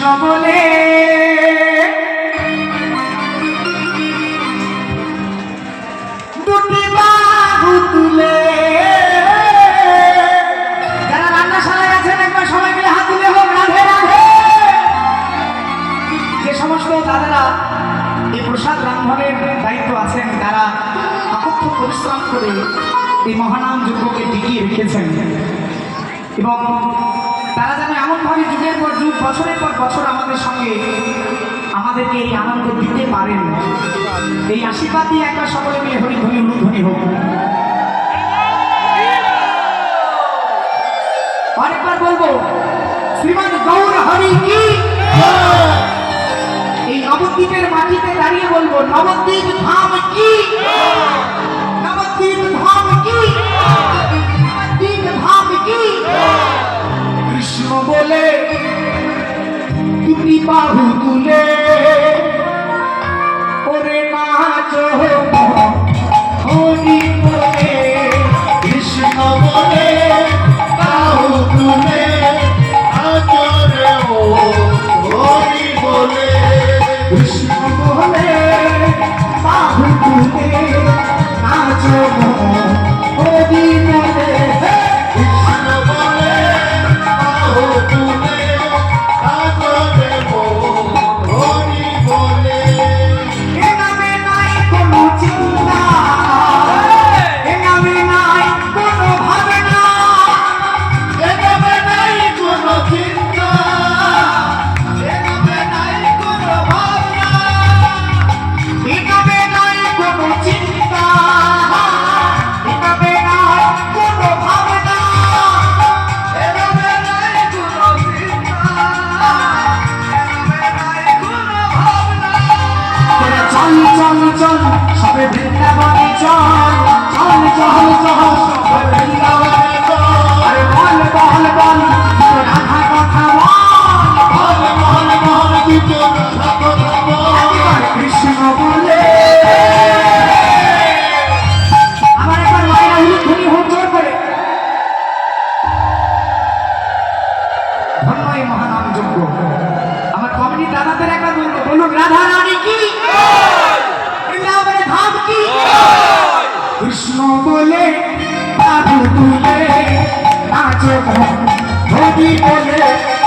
শ্রবণে দুটি বাহু তুলে। যারা রান্নাশালায় আছেন, একবার সবাই মিলে হাত তুলে হোক, রাধে রাধে। যে সমস্ত দাদারা এই প্রসাদ রান্ধনের দায়িত্ব আছেন, তারা আকক্ষ পরিশ্রম করে এই মহানাম যজ্ঞকে টিকিয়ে রেখেছেন। এবং বছরের পর বছর আমাদের সঙ্গে আমাদেরকে এই আনন্দ দিতে পারেন। এই আশীর্বাদ দিয়ে একটা সকলে মিলে হরিধ্বনি অনুধ্বনি হোক। আরেকবার বলব, শ্রীমান গৌর হরি কি? এই নবদ্বীপের মাটিতে দাঁড়িয়ে বলব, নবদ্বীপ ধাম কি? বাহু তুলে ওরে নাচ চল চল সবে বৃন্দাবনে চল চল চল চল সবে বৃন্দাবনে। তুলে নাচব ধনী বলে।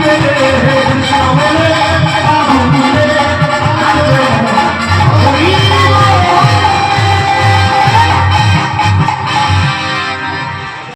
Yeah.